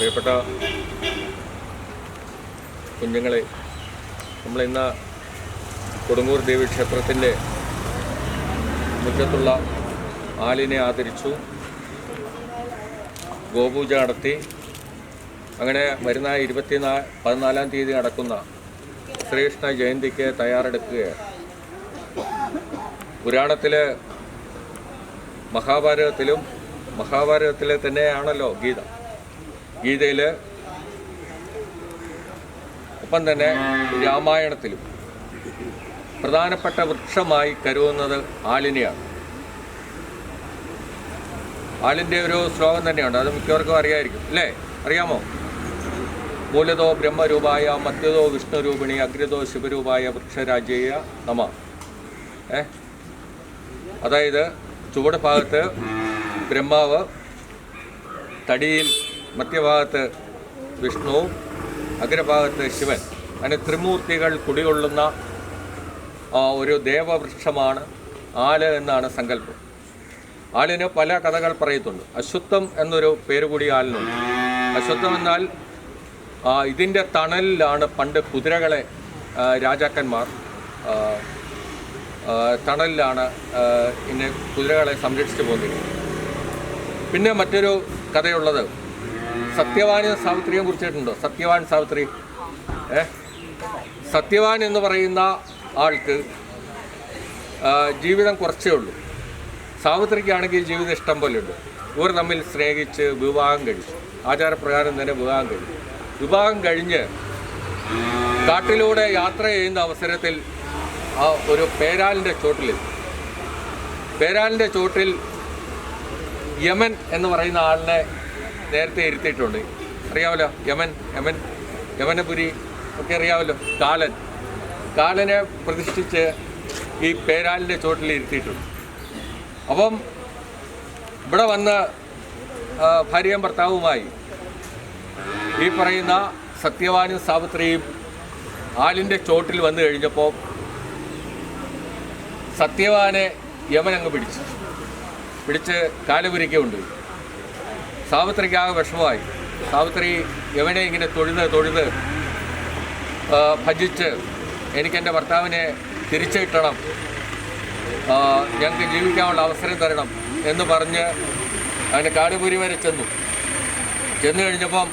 പ്രിയപ്പെട്ട കുഞ്ഞുങ്ങളെ നമ്മൾ ഇന്ന് കൊടുങ്ങൂർ ദേവി ക്ഷേത്രത്തിന്റെ മുറ്റത്തുള്ള ആലിനെ ആദരിച്ചു. ഗോപൂജ നടത്തി. അങ്ങനെ വരുന്ന ഇരുപത്തിനാ പതിനാലാം തീയതി നടക്കുന്ന ശ്രീകൃഷ്ണ ജയന്തിക്ക് തയ്യാറെടുക്കുകയാണ്. പുരാണത്തിൽ മഹാഭാരതത്തിലും മഹാഭാരതത്തിലെ തന്നെയാണല്ലോ ഗീത. ഗീതയിൽ ഒപ്പം തന്നെ രാമായണത്തിലും പ്രധാനപ്പെട്ട വൃക്ഷമായി കരുതുന്നത് ആലിനെയാണ്. ആലിന്റെ ഒരു ശ്ലോകം തന്നെയുണ്ട് അത് മിക്കവർക്കും അറിയായിരിക്കും അല്ലേ? അറിയാമോ? മൂലതോ ബ്രഹ്മരൂപായ മധ്യതോ വിഷ്ണുരൂപിണി അഗ്രതോ ശിവരൂപായ വൃക്ഷരാജയ നമ. ഏ? അതായത് ചുവട് ഭാഗത്ത് ബ്രഹ്മാവ് തടിയിൽ മധ്യഭാഗത്ത് വിഷ്ണു അഗ്രഭാഗത്ത് ശിവൻ. അങ്ങനെ ത്രിമൂർത്തികൾ കുടികൊള്ളുന്ന ഒരു ദേവവൃക്ഷമാണ് ആൽ എന്നാണ് സങ്കല്പം. ആളിന് പല കഥകൾ പറയത്തുണ്ട്. അശ്വത്വം എന്നൊരു പേര് കൂടി ആലിനുണ്ട്. അശ്വത്വം എന്നാൽ ഇതിന്റെ തണലിലാണ് പണ്ട് കുതിരകളെ രാജാക്കന്മാർ തണലിലാണ് ഇന്നെ കുതിരകളെ സംരക്ഷിച്ചു പോകുന്നത് പിന്നെ മറ്റൊരു കഥയുള്ളത്. സത്യവാനും സാവിത്രിയും കുറിച്ചിട്ടുണ്ടോ? സത്യവാൻ സാവിത്രി. ഏ? സത്യവാൻ എന്ന് പറയുന്ന ആൾക്ക് ജീവിതം കുറച്ചേ ഉള്ളൂ. സാവിത്രിക്കാണെങ്കിൽ ജീവിതം ഇഷ്ടം പോലെ ഉണ്ട്. ഇവർ തമ്മിൽ സ്നേഹിച്ച് വിവാഹം കഴിച്ചു. ആചാരപ്രകാരം തന്നെ വിവാഹം കഴിഞ്ഞു വിവാഹം കഴിഞ്ഞ് കാട്ടിലൂടെ യാത്ര ചെയ്യുന്ന അവസരത്തിൽ ആ ഒരു പേരാലിന്റെ ചോട്ടിലെത്തി പേരാലിന്റെ ചോട്ടിൽ യമൻ എന്ന് പറയുന്ന ആളിനെ നേരത്തെ ഇരുത്തിയിട്ടുണ്ട്. അറിയാമല്ലോ യമൻ യമൻ യമനപുരി ഒക്കെ അറിയാമല്ലോ കാലൻ. കാലനെ പ്രതിഷ്ഠിച്ച് ഈ പേരാലിന്റെ ചോട്ടിൽ ഇരുത്തിയിട്ടുണ്ട്. അപ്പം ഇവിടെ വന്ന് ഭാര്യയും ഭർത്താവുമായി ഈ പറയുന്ന സത്യവാനും സാവിത്രിയും ആലിന്റെ ചോട്ടിൽ വന്നു കഴിഞ്ഞപ്പോൾ സത്യവാനെ യമൻ അങ്ങ് പിടിച്ചു. പിടിച്ച് കാലുപുരിക്ക് കൊണ്ടുപോയി സാവിത്രിക്ക് ആകെ വിഷമമായി. സാവിത്രി യവനെ ഇങ്ങനെ തൊഴുത് തൊഴുത് ഭജിച്ച് എനിക്കെന്റെ ഭർത്താവിനെ തിരിച്ചു കിട്ടണം ആ, ഞങ്ങൾക്ക് ജീവിക്കാനുള്ള അവസരം തരണം എന്ന് പറഞ്ഞ് അതിന്റെ കാടുപുരി വരെ ചെന്നു. ചെന്നു കഴിഞ്ഞപ്പം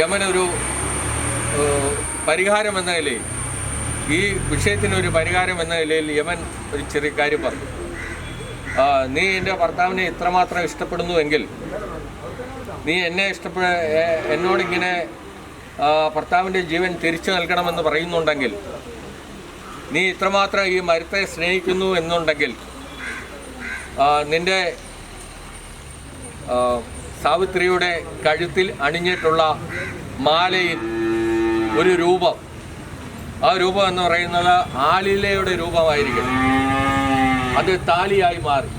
യമനൊരു പരിഹാരം എന്ന നിലയിൽ ഈ വിഷയത്തിനൊരു പരിഹാരം എന്ന നിലയിൽ യമൻ ഒരു ചെറിയ കാര്യം പറഞ്ഞു. നീ എന്റെ ഭർത്താവിനെ ഇത്രമാത്രം ഇഷ്ടപ്പെടുന്നുവെങ്കിൽ നീ എന്നെ ഇഷ്ടപ്പെട എന്നോടിങ്ങനെ ഭർത്താവിന്റെ ജീവൻ തിരിച്ചു നൽകണമെന്ന് പറയുന്നുണ്ടെങ്കിൽ നീ ഇത്രമാത്രം ഈ മരത്തെ സ്നേഹിക്കുന്നു എന്നുണ്ടെങ്കിൽ നിന്റെ സാവിത്രിയുടെ കഴുത്തിൽ അണിഞ്ഞിട്ടുള്ള മാലയിൽ ഒരു രൂപം. ആ രൂപം എന്ന് പറയുന്നത് ആലിലയുടെ രൂപമായിരിക്കും. അത് താലിയായി മാറി.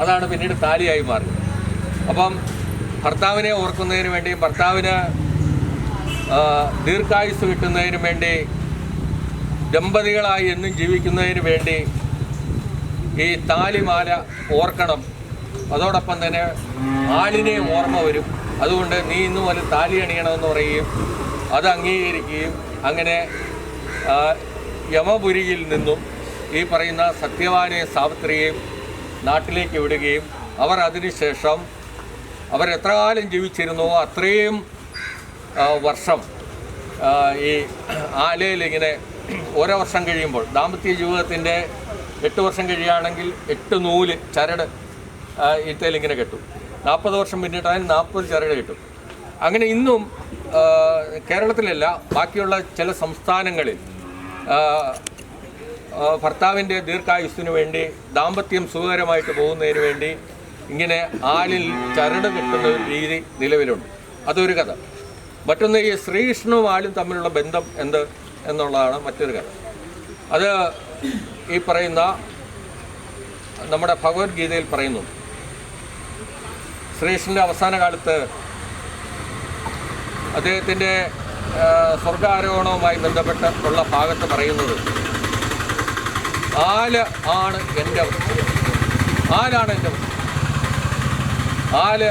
അതാണ് പിന്നീട് താലിയായി മാറി. അപ്പം ഭർത്താവിനെ ഓർക്കുന്നതിന് വേണ്ടി ഭർത്താവിന് ദീർഘായുസ് കിട്ടുന്നതിന് വേണ്ടി ദമ്പതികളായി എന്നും ജീവിക്കുന്നതിന് വേണ്ടി ഈ താലിമാല ഓർക്കണം. അതോടൊപ്പം തന്നെ ആലിനെ ഓർമ്മ വരും. അതുകൊണ്ട് നീ ഇന്നും പോലെ താലി അണിയണമെന്ന് പറയുകയും അത് അംഗീകരിക്കുകയും അങ്ങനെ യമപുരിയിൽ നിന്നും ഈ പറയുന്ന സത്യവാനെ സാവിത്രിയെയും നാട്ടിലേക്ക് വിടുകയും അവർ അതിനുശേഷം അവർ എത്ര കാലം ജീവിച്ചിരുന്നോ അത്രയും വർഷം ഈ ആലയിൽ ഇങ്ങനെ ഓരോ വർഷം കഴിയുമ്പോൾ ദാമ്പത്യ ജീവിതത്തിന്റെ എട്ട് വർഷം കഴിയുകയാണെങ്കിൽ എട്ട് നൂൽ ചരട് ഇങ്ങനെ കെട്ടും. നാൽപ്പത് വർഷം പിന്നിട്ടാൽ നാൽപ്പത് ചരട് കിട്ടും. അങ്ങനെ ഇന്നും കേരളത്തിലല്ല ബാക്കിയുള്ള ചില സംസ്ഥാനങ്ങളിൽ ഭർത്താവിന്റെ ദീർഘായുസ്സിനു വേണ്ടി ദാമ്പത്യം സുഖകരമായിട്ട് പോകുന്നതിന് വേണ്ടി ഇങ്ങനെ ആലിൽ ചരട് കിട്ടുന്ന രീതി നിലവിലുണ്ട്. അതൊരു കഥ. മറ്റൊന്ന് ഈ ശ്രീകൃഷ്ണനും ആലും തമ്മിലുള്ള ബന്ധം എന്ത് എന്നുള്ളതാണ് മറ്റൊരു കഥ. അത് ഈ പറയുന്ന നമ്മുടെ ഭഗവത്ഗീതയിൽ പറയുന്നു. ശ്രീകൃഷ്ണന്റെ അവസാന കാലത്ത് അദ്ദേഹത്തിന്റെ സ്വർഗാരോഹണവുമായി ബന്ധപ്പെട്ട് ഉള്ള ഭാഗത്ത് പറയുന്നത് ആൽ ആണ് എന്റെ വൃക്ഷം. ആലാണ് എന്റെ വൃക്ഷം. ആൽ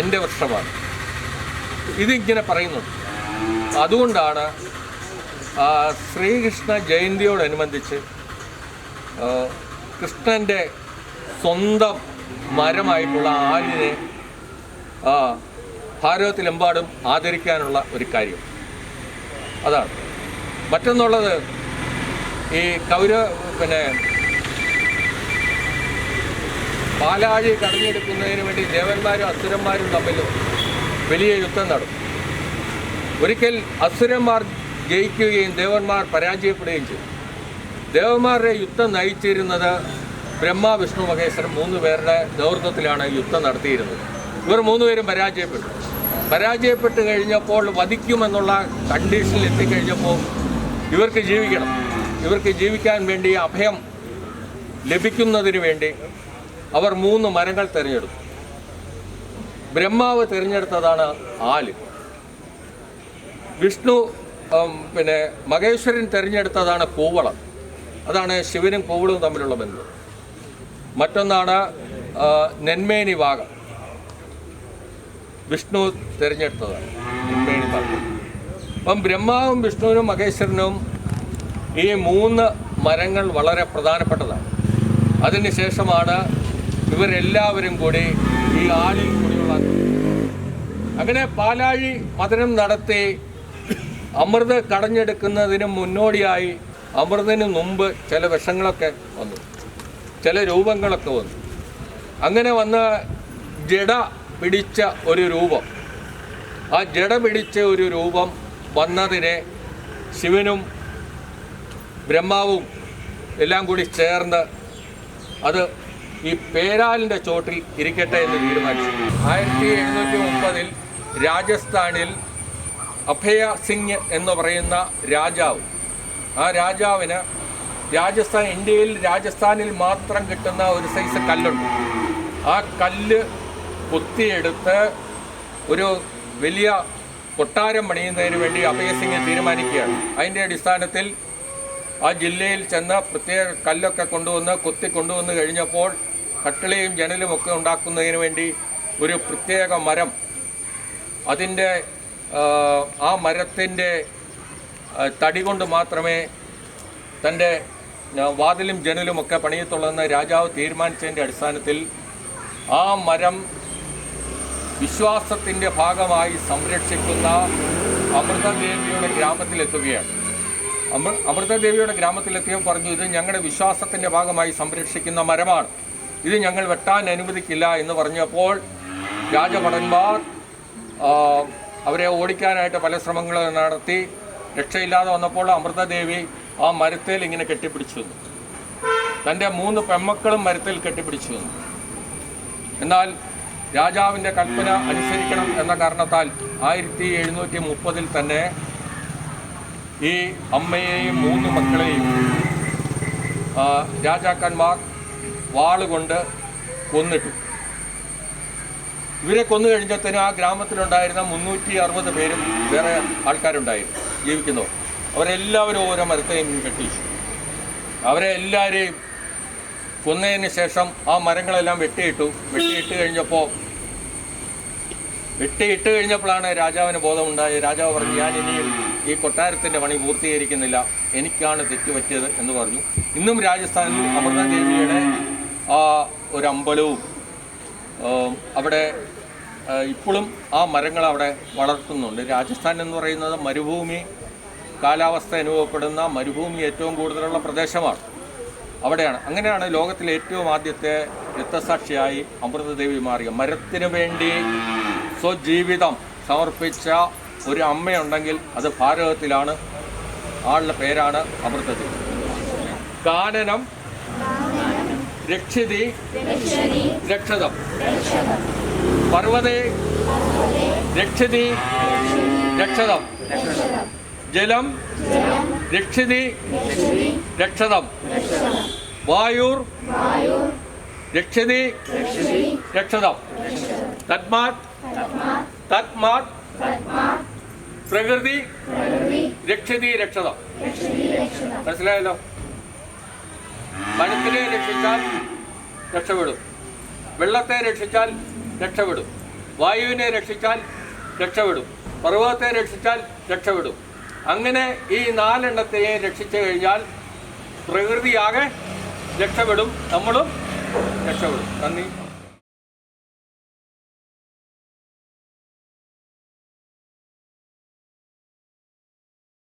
എന്റെ വൃക്ഷമാണ്. ഇതിങ്ങനെ പറയുന്നുണ്ട് അതുകൊണ്ടാണ് ശ്രീകൃഷ്ണ ജയന്തിയോടനുബന്ധിച്ച് കൃഷ്ണന്റെ സ്വന്തം മരമായിട്ടുള്ള ആലിനെ ഭാരതത്തിലെമ്പാടും ആദരിക്കാനുള്ള ഒരു കാര്യം. അതാണ്. മറ്റൊന്നുള്ളത് ഈ കൗര പിന്നെ പാലാഴി കടഞ്ഞെടുക്കുന്നതിന് വേണ്ടി ദേവന്മാരും അസുരന്മാരും തമ്മിൽ വലിയ യുദ്ധം നടന്നു. ഒരിക്കൽ അസുരന്മാർ ജയിക്കുകയും ദേവന്മാർ പരാജയപ്പെടുകയും ചെയ്തു. ദേവന്മാരുടെ യുദ്ധം നയിച്ചിരുന്നത് ബ്രഹ്മ വിഷ്ണു മഹേശ്വരൻ മൂന്ന് പേരുടെ നേതൃത്വത്തിലാണ് യുദ്ധം നടത്തിയിരുന്നത്. ഇവർ മൂന്നുപേരും പരാജയപ്പെട്ടു. പരാജയപ്പെട്ട് കഴിഞ്ഞപ്പോൾ വധിക്കുമെന്നുള്ള കണ്ടീഷനിൽ എത്തിക്കഴിഞ്ഞപ്പോൾ ഇവർക്ക് ജീവിക്കണം. ഇവർക്ക് ജീവിക്കാൻ വേണ്ടി അഭയം ലഭിക്കുന്നതിന് വേണ്ടി അവർ മൂന്ന് മരങ്ങൾ തിരഞ്ഞെടുത്തു. ബ്രഹ്മാവ് തിരഞ്ഞെടുത്തതാണ് ആൽ. വിഷ്ണു പിന്നെ മഹേശ്വരൻ തിരഞ്ഞെടുത്തതാണ് കൂവളം അതാണ് ശിവനും കൂവളും തമ്മിലുള്ള ബന്ധം. മറ്റൊന്നാണ് നെന്മേനി വാഗം. വിഷ്ണു തിരഞ്ഞെടുത്തതാണ് നെന്മേനി ഭാഗം അപ്പം ബ്രഹ്മാവും വിഷ്ണുവിനും മഹേശ്വരനും ഈ മൂന്ന് മരങ്ങൾ വളരെ പ്രധാനപ്പെട്ടതാണ്. അതിനുശേഷമാണ് ഇവരെല്ലാവരും കൂടി ഈ ആളിൽ കൂടിയുള്ള അങ്ങനെ പാലാഴി മതനം നടത്തി അമൃത് കടഞ്ഞെടുക്കുന്നതിന് മുന്നോടിയായി അമൃതിന് മുമ്പ് ചില വിഷങ്ങളൊക്കെ വന്നു. ചില രൂപങ്ങളൊക്കെ വന്നു. അങ്ങനെ വന്ന ജഡ പിടിച്ച ഒരു രൂപം. ആ ജഡ പിടിച്ച ഒരു രൂപം വന്നതിനെ ശിവനും ബ്രഹ്മാവും എല്ലാം കൂടി ചേർന്ന് അത് ഈ പേരാലിന്റെ ചോട്ടിൽ ഇരിക്കട്ടെ എന്ന് തീരുമാനിച്ചു. ആയിരത്തി എഴുന്നൂറ്റി മുപ്പതിൽ രാജസ്ഥാനിൽ അഭയ സിംഗ് എന്ന് പറയുന്ന രാജാവ്. ആ രാജാവിന് രാജസ്ഥാൻ ഇന്ത്യയിൽ രാജസ്ഥാനിൽ മാത്രം കിട്ടുന്ന ഒരു സൈസ് കല്ലുണ്ട്. ആ കല്ല് കുത്തിയെടുത്ത് ഒരു വലിയ കൊട്ടാരം പണിയുന്നതിന് വേണ്ടി അഭയസിംഗ് തീരുമാനിക്കുകയാണ്. അതിന്റെ അടിസ്ഥാനത്തിൽ ആ ജില്ലയിൽ ചെന്ന് പ്രത്യേക കല്ലൊക്കെ കൊണ്ടുവന്ന് കൊത്തി കൊണ്ടുവന്ന് കഴിഞ്ഞപ്പോൾ കട്ടിളയും ജനലും ഒക്കെ ഉണ്ടാക്കുന്നതിന് വേണ്ടി ഒരു പ്രത്യേക മരം അതിന്റെ ആ, മരത്തിന്റെ തടി കൊണ്ട് മാത്രമേ തന്റെ വാതിലും ജനലും ഒക്കെ പണിയത്തുള്ളതെന്ന് രാജാവ് തീരുമാനിച്ചതിന്റെ അടിസ്ഥാനത്തിൽ ആ മരം വിശ്വാസത്തിന്റെ ഭാഗമായി സംരക്ഷിക്കുന്ന അമൃതദേവിയുടെ ഗ്രാമത്തിലെത്തുകയാണ്. അമൃ അമൃതദേവിയുടെ ഗ്രാമത്തിലെത്തിയ പറഞ്ഞു ഇത് ഞങ്ങളുടെ വിശ്വാസത്തിന്റെ ഭാഗമായി സംരക്ഷിക്കുന്ന മരമാണ്. ഇത് ഞങ്ങൾ വെട്ടാൻ അനുവദിക്കില്ല എന്ന് പറഞ്ഞപ്പോൾ രാജഭടന്മാർ അവരെ ഓടിക്കാനായിട്ട് പല ശ്രമങ്ങളും നടത്തി. രക്ഷയില്ലാതെ വന്നപ്പോൾ അമൃതദേവി ആ മരത്തിൽ ഇങ്ങനെ കെട്ടിപ്പിടിച്ചു തന്റെ മൂന്ന് പെമ്മക്കളും മരത്തിൽ കെട്ടിപ്പിടിച്ചു എന്നാൽ രാജാവിന്റെ കൽപ്പന അനുസരിക്കണം എന്ന കാരണത്താൽ ആയിരത്തി എഴുന്നൂറ്റി മുപ്പതിൽ തന്നെ ഈ അമ്മയെയും മൂന്ന് മക്കളെയും രാജാക്കന്മാർ വാളുകൊണ്ട് കൊന്നിട്ടു. ഇവരെ കൊന്നു കഴിഞ്ഞത്തിന് ആ ഗ്രാമത്തിലുണ്ടായിരുന്ന മുന്നൂറ്റി അറുപത് പേരും വേറെ ആൾക്കാരുണ്ടായിരുന്നു ജീവിക്കുന്നവർ അവരെല്ലാവരും ഓരോ മരത്തെയും കെട്ടി അവരെ എല്ലാവരെയും കൊന്നതിന് ശേഷം ആ മരങ്ങളെല്ലാം വെട്ടിയിട്ടു വെട്ടിയിട്ട് കഴിഞ്ഞപ്പോൾ വെട്ടിയിട്ട് കഴിഞ്ഞപ്പോഴാണ് രാജാവിന് ബോധമുണ്ടായത്. രാജാവ് പറഞ്ഞു ഞാൻ ഇനിയും ഈ കൊട്ടാരത്തിന്റെ പണി പൂർത്തീകരിക്കുന്നില്ല. എനിക്കാണ് തെറ്റുപറ്റിയത് എന്ന് പറഞ്ഞു. ഇന്നും രാജസ്ഥാനിൽ അമൃതദേവിയുടെ ആ ഒരു അമ്പലവും അവിടെ ഇപ്പോഴും ആ മരങ്ങൾ അവിടെ വളർത്തുന്നുണ്ട്. രാജസ്ഥാൻ എന്ന് പറയുന്നത് മരുഭൂമി കാലാവസ്ഥ അനുഭവപ്പെടുന്ന മരുഭൂമി ഏറ്റവും കൂടുതലുള്ള പ്രദേശമാണ്. അവിടെയാണ്. അങ്ങനെയാണ് ലോകത്തിലെ ഏറ്റവും ആദ്യത്തെ രക്തസാക്ഷിയായി അമൃതദേവി മാറിയ മരത്തിനു വേണ്ടി സ്വജീവിതം സമർപ്പിച്ച ഒരു അമ്മയുണ്ടെങ്കിൽ അത് ഭാരതത്തിലാണ്. ആളുടെ പേരാണ് അമൃതത്തിൽ കാനനം രക്ഷിതി. രക്ഷതം. പർവതേ. രക്ഷിതി. രക്ഷതം. ജലം. രക്ഷിതി. രക്ഷതം. വായുർ. രക്ഷിതി. രക്ഷതം. തത്മാത് തസ്മാത് പ്രകൃതി രക്ഷതി രക്ഷത. മനസ്സിലായല്ലോ? മനസ്സിനെ രക്ഷിച്ചാൽ രക്ഷപ്പെടും. വെള്ളത്തെ രക്ഷിച്ചാൽ രക്ഷപ്പെടും. വായുവിനെ രക്ഷിച്ചാൽ രക്ഷപ്പെടും. പർവതത്തെ രക്ഷിച്ചാൽ രക്ഷപ്പെടും. അങ്ങനെ ഈ നാലെണ്ണത്തെയും രക്ഷിച്ചു കഴിഞ്ഞാൽ പ്രകൃതിയാകെ രക്ഷപ്പെടും. നമ്മളും രക്ഷപ്പെടും. നന്ദി.